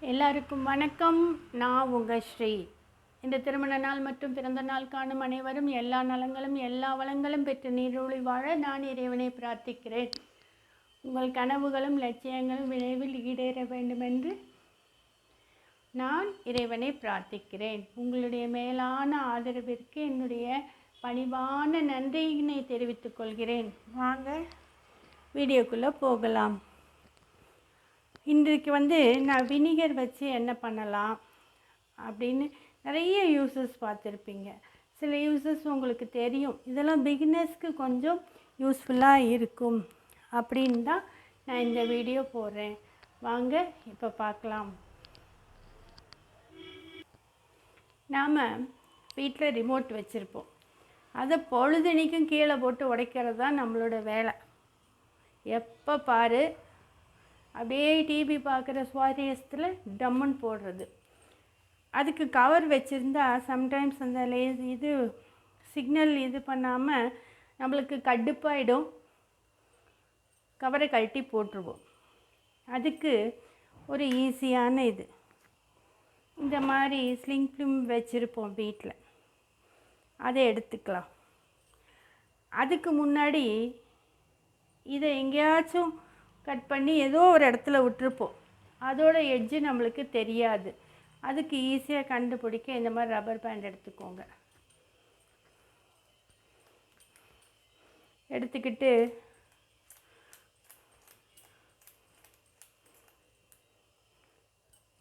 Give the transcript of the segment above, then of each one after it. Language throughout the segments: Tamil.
எல்லாருக்கும் வணக்கம். நான் உங்கள் ஸ்ரீ. இந்த திருமண நாள் மற்றும் பிறந்த நாள் காணும் அனைவரும் எல்லா நலங்களும் எல்லா வளங்களும் பெற்று நீரொளி வாழ நான் இறைவனை பிரார்த்திக்கிறேன். உங்கள் கனவுகளும் லட்சியங்களும் விரைவில் ஈடேற வேண்டுமென்று நான் இறைவனை பிரார்த்திக்கிறேன். உங்களுடைய மேலான ஆதரவிற்கு என்னுடைய பணிவான நன்றியினை தெரிவித்துக் கொள்கிறேன். வாங்க. வீடியோக்குள்ளே போகலாம். இன்றைக்கு வந்து நான் வினிகர் வச்சு என்ன பண்ணலாம் அப்படின்னு நிறைய யூசஸ் பார்த்துருப்பீங்க. சில யூசஸ் உங்களுக்கு தெரியும். இதெல்லாம் பிகினர்ஸ்க்கு கொஞ்சம் யூஸ்ஃபுல்லாக இருக்கும் அப்படின்னு தான் நான் இந்த வீடியோ போடுறேன். வாங்க இப்போ பார்க்கலாம். நாம் வீட்டில் ரிமோட் வச்சுருப்போம். அதை பொழுதனைக்கும் கீழே போட்டு உடைக்கிறது தான் நம்மளோட வேலை. எப்போ பாரு அப்படியே டிவி பார்க்குற சுவாரஸ்யத்தில் டம்முன்னு போடுறது. அதுக்கு கவர் வச்சுருந்தா சம்டைம்ஸ் அந்த லே இது சிக்னல் இது பண்ணாமல் நம்மளுக்கு கடுப்பாயிடும். கவரை கழட்டி போட்டுருவோம். அதுக்கு ஒரு ஈஸியான இது. இந்த மாதிரி ஸ்லிங் ஃபிலிம் வச்சுருப்போம் வீட்டில் அதை எடுத்துக்கலாம். அதுக்கு முன்னாடி இதை எங்கேயாச்சும் கட் பண்ணி ஏதோ ஒரு இடத்துல விட்டுருப்போம். அதோட எட்ஜு நம்மளுக்கு தெரியாது. அதுக்கு ஈஸியாக கண்டுபிடிக்க இந்த மாதிரி ரப்பர் பேண்ட் எடுத்துக்கோங்க. எடுத்துக்கிட்டு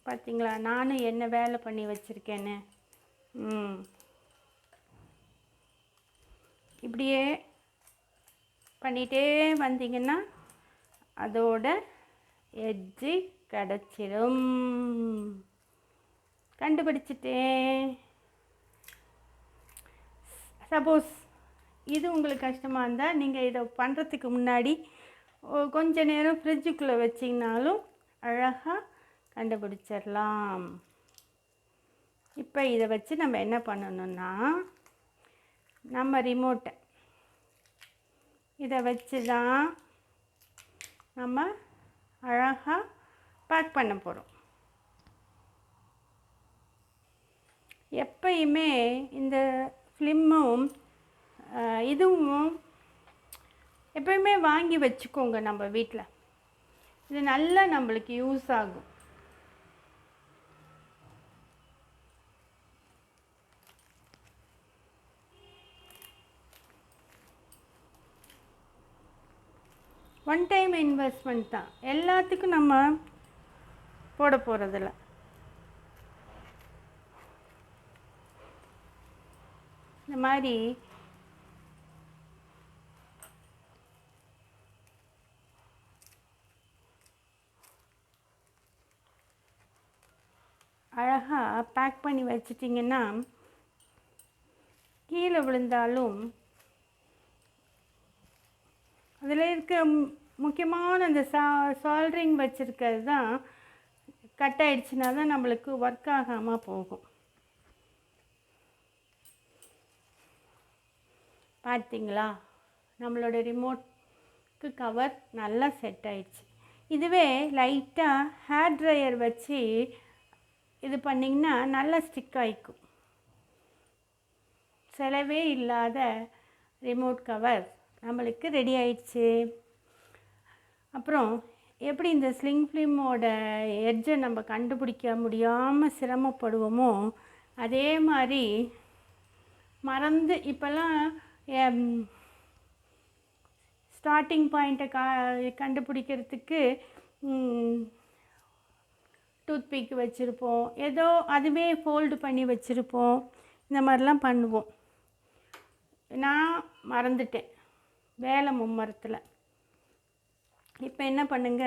பார்த்தீங்களா நானும் என்ன வேலை பண்ணி வச்சுருக்கேன்னு? ம். இப்படியே பண்ணிகிட்டே வந்தீங்கன்னா அதோட எட்ஜு கிடச்சிடும் கண்டுபிடிச்சிட்டேன். சப்போஸ் இது உங்களுக்கு கஷ்டமாக இருந்தால் நீங்கள் இதை பண்ணுறதுக்கு முன்னாடி கொஞ்ச நேரம் ஃப்ரிட்ஜுக்குள்ளே வச்சிங்கனாலும் அழகாக கண்டுபிடிச்சிடலாம் இப்போ இதை வச்சு நம்ம என்ன பண்ணணும்னா நம்ம ரிமோட்டை இதை வச்சு தான் நம்ம அழகாக பேக் பண்ண போகிறோம் எப்பயுமே இந்த ஃபிலிம்மும் இதுவும் எப்பயுமே வாங்கி வச்சுக்கோங்க நம்ம வீட்டில் இது நல்லா நம்மளுக்கு யூஸ் ஆகும். ஒன் டைம் இன்வெஸ்ட்மெண்ட் தான். எல்லாத்துக்கும் நம்ம போட போகிறதில்ல இந்த மாதிரி அழகாக பேக் பண்ணி வச்சிட்டிங்கன்னா கீழே விழுந்தாலும் அதில் இருக்க மு- முக்கியமான அந்த சா சால்ட்ரிங் வச்சுருக்கிறது தான் கட் ஆயிடுச்சுனா தான் நம்மளுக்கு ஒர்க் ஆகாமல் போகும். பார்த்தீங்களா? நம்மளோட ரிமோட்க்கு கவர் நல்லா செட் ஆயிடுச்சு. இதுவே லைட்டாக ஹேர் ட்ரையர் வச்சு இது பண்ணிங்கன்னா நல்லா ஸ்டிக் ஆகிக்கும் செலவே இல்லாத ரிமோட் கவர் நம்மளுக்கு ரெடி ஆயிடுச்சு. அப்புறம் எப்படி இந்த ஸ்லிங் ஃபிலிமோட எட்ஜை நம்ம கண்டுபிடிக்க முடியாமல் சிரமப்படுவோமோ அதே மாதிரி மறந்து இப்போல்லாம் ஸ்டார்டிங் பாயிண்ட்டை கா கண்டுபிடிக்கிறதுக்கு டூத்பிக் வச்சுருப்போம். ஏதோ அதுவே ஃபோல்டு பண்ணி வச்சுருப்போம். இந்த மாதிரிலாம் பண்ணுவோம். நான் மறந்துட்டேன். வேலை மும்மரத்தில். இப்போ என்ன பண்ணுங்க?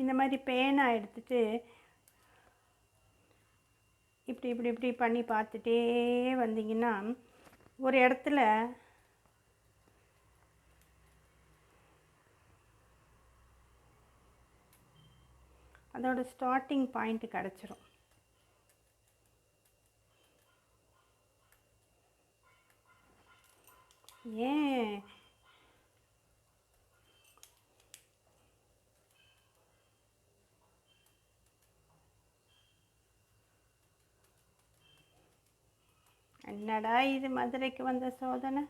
இந்த மாதிரி பேனா எடுத்துட்டு இப்படி இப்படி இப்படி பண்ணி பார்த்துட்டே வந்தீங்கன்னா ஒரு இடத்துல அதோட ஸ்டார்டிங் பாயிண்ட் கிடச்சிரும். ஏன்? என்னடா இது மதுரைக்கு வந்த சோதனை?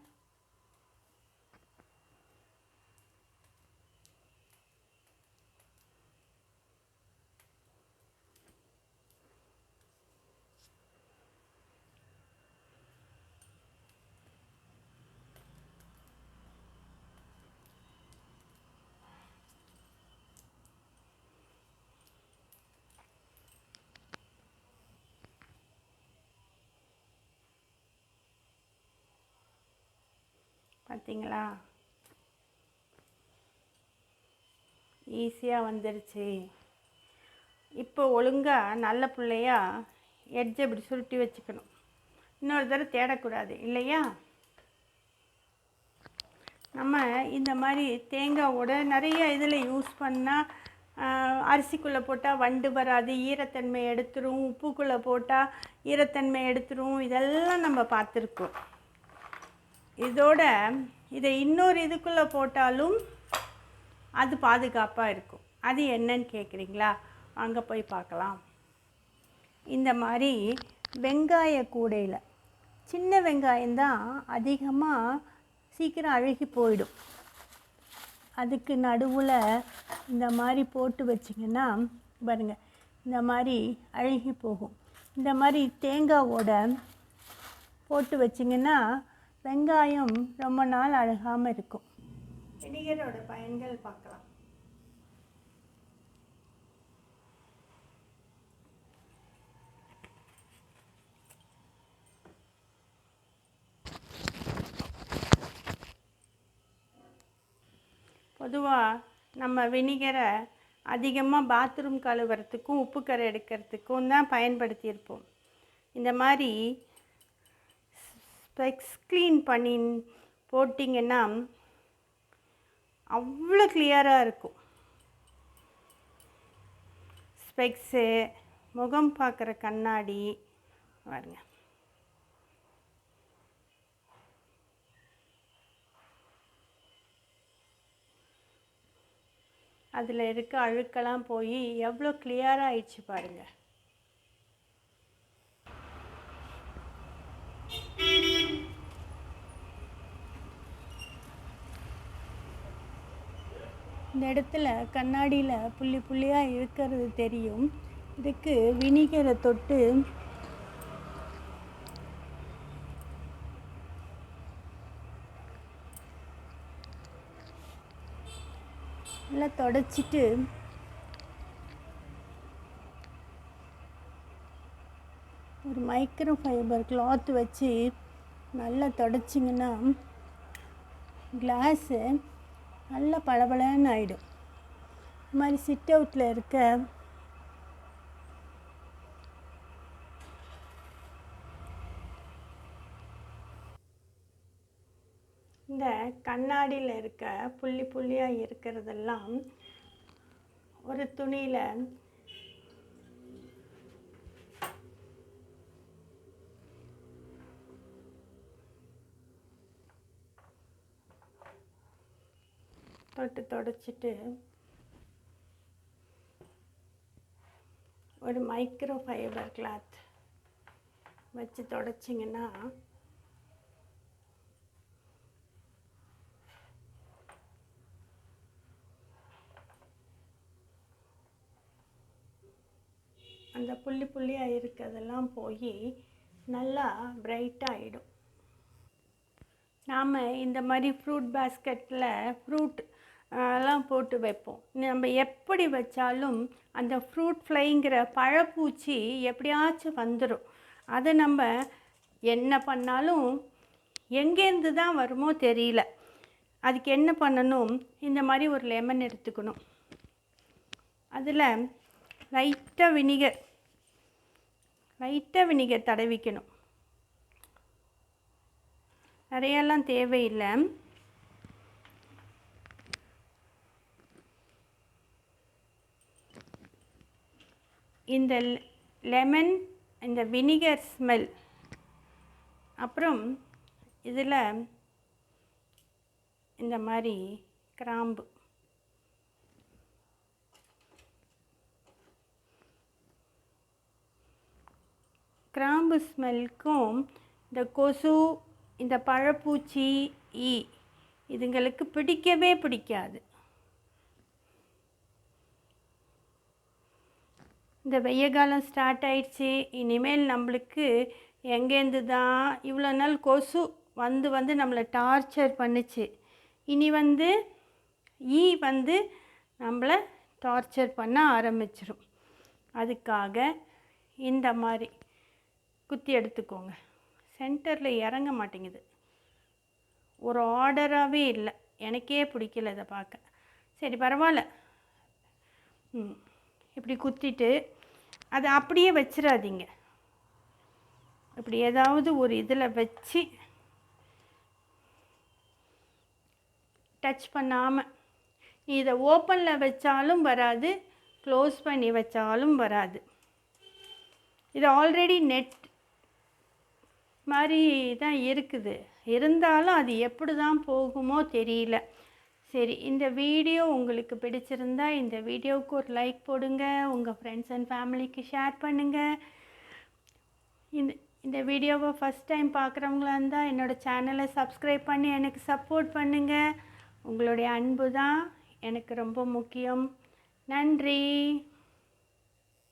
பார்த்தீங்களா? ஈஸியாக வந்துருச்சு. இப்போ ஒழுங்காக நல்ல பிள்ளையா எட்ஜை இப்படி சுருட்டி வச்சுக்கணும். இன்னொரு தடவை தேடக்கூடாது இல்லையா? நம்ம இந்த மாதிரி தேங்காவோட நிறைய இதில் யூஸ் பண்ணால் அரிசிக்குள்ளே போட்டால் வண்டு வராது ஈரத்தன்மை எடுத்துரும் உப்புக்குள்ளே போட்டால் ஈரத்தன்மை எடுத்துரும் இதெல்லாம் நம்ம பார்த்துருக்கோம். இதோட இதை இன்னொரு இதுக்குள்ளே போட்டாலும் அது பாதுகாப்பாக இருக்கும். அது என்னன்னு கேட்குறீங்களா அங்கே போய் பார்க்கலாம். இந்த மாதிரி வெங்காய கூடையில் சின்ன வெங்காயம்தான் அதிகமாக சீக்கிரம் அழுகி போயிடும். அதுக்கு நடுவில் இந்த மாதிரி போட்டு வச்சிங்கன்னா பாருங்கள் இந்த மாதிரி அழுகி போகும். இந்த மாதிரி தேங்காவோட போட்டு வச்சிங்கன்னா வெங்காயம் ரொம்ப நாள் அழகாமல் இருக்கும். வினிகரோட பயன்கள் பார்க்கலாம். பொதுவாக நம்ம வினிகரை அதிகமாக பாத்ரூம் கழுவுறதுக்கும் உப்பு கரை எடுக்கிறதுக்கும் தான் பயன்படுத்தியிருப்போம். இந்த மாதிரி ஸ்பெக்ஸ் க்ளீன் பண்ணி போட்டிங்கன்னா அவ்வளோ கிளியராக இருக்கும். ஸ்பெக்ஸு முகம் பார்க்குற கண்ணாடி பாருங்க. அதில் இருக்க அழுக்கெல்லாம் போய் எவ்வளோ கிளியராக ஆயிடுச்சு பாருங்கள் இந்த இடத்துல கண்ணாடியில் புள்ளி புள்ளியாக இருக்கிறது தெரியும். இதுக்கு வினிகரை தொட்டு நல்லா தொடச்சிட்டு ஒரு மைக்ரோ ஃபைபர் கிளாத் வச்சு நல்லா தொடச்சிங்கன்னா கிளாஸு நல்லா பளபளன்னு ஆகிடும் இது மாதிரி சிட் அவுட்டில் இருக்க இந்த கண்ணாடியில் இருக்க புள்ளி புள்ளியாக இருக்கிறதெல்லாம் ஒரு துணியில் போட்டு தொடச்சிட்டு ஒரு மைக்ரோ ஃபைபர் கிளாத் வச்சு தொடச்சிங்கன்னா அந்த புள்ளி புள்ளியாக இருக்கிறதெல்லாம் போய் நல்லா பிரைட்டாக ஆகிடும் நாம் இந்த மாதிரி ஃப்ரூட் பேஸ்கெட்டில் ஃப்ரூட் எல்லாம் போட்டு வைப்போம். நம்ம எப்படி வச்சாலும் அந்த ஃப்ரூட் ஃப்ளைங்கிற பழப்பூச்சி எப்படியாச்சும் வந்துடும் அதை நம்ம என்ன பண்ணாலும் எங்கேருந்து தான் வருமோ தெரியல. அதுக்கு என்ன பண்ணணும்? இந்த மாதிரி ஒரு லெமன் எடுத்துக்கணும். அதில் லைட்டாக வினிகர் லைட்டாக வினிகர் தடவிக்கணும். நிறையெல்லாம் தேவையில்லை. இந்த லெமன் இந்த வினிகர் ஸ்மெல் அப்புறம் இதில் இந்த மாதிரி கிராம்பு. கிராம்பு ஸ்மெல்க்கும் இந்த கொசு இந்த பழப்பூச்சி ஈ இதுங்களுக்கு பிடிக்கவே பிடிக்காது. இந்த வெய்ய காலம் ஸ்டார்ட் ஆயிடுச்சு. இனிமேல் நம்மளுக்கு எங்கேருந்து தான் இவ்வளோ நாள் கொசு வந்து வந்து நம்மளை டார்ச்சர் பண்ணுச்சு. இனி வந்து ஈ வந்து நம்மளை டார்ச்சர் பண்ண ஆரம்பிச்சிடும் அதுக்காக இந்த மாதிரி குத்தி எடுத்துக்கோங்க. சென்டரில் இறங்க மாட்டேங்குது. ஒரு ஆர்டராகவே இல்லை. எனக்கே பிடிக்கல இதை பார்க்க. சரி பரவாயில்ல. ம் இப்படி குத்திட்டு அதை அப்படியே வச்சிடாதீங்க இப்படி ஏதாவது ஒரு இதில் வச்சு டச் பண்ணாமல் இதை ஓப்பனில் வச்சாலும் வராது க்ளோஸ் பண்ணி வச்சாலும் வராது. இது ஆல்ரெடி நெட் மாதிரி தான் இருக்குது. இருந்தாலும் அது எப்படி தான் போகுமோ தெரியல. சரி இந்த வீடியோ உங்களுக்கு பிடிச்சிருந்தா இந்த வீடியோவுக்கு ஒரு லைக் போடுங்க உங்கள் ஃப்ரெண்ட்ஸ் அண்ட் ஃபேமிலிக்கு ஷேர் பண்ணுங்கள் இந்த இந்த வீடியோவை ஃபஸ்ட் டைம் பார்க்குறவங்களா இருந்தால் என்னோடய சேனலை சப்ஸ்கிரைப் பண்ணி எனக்கு சப்போர்ட் பண்ணுங்கள் உங்களுடைய அன்பு தான் எனக்கு ரொம்ப முக்கியம். நன்றி.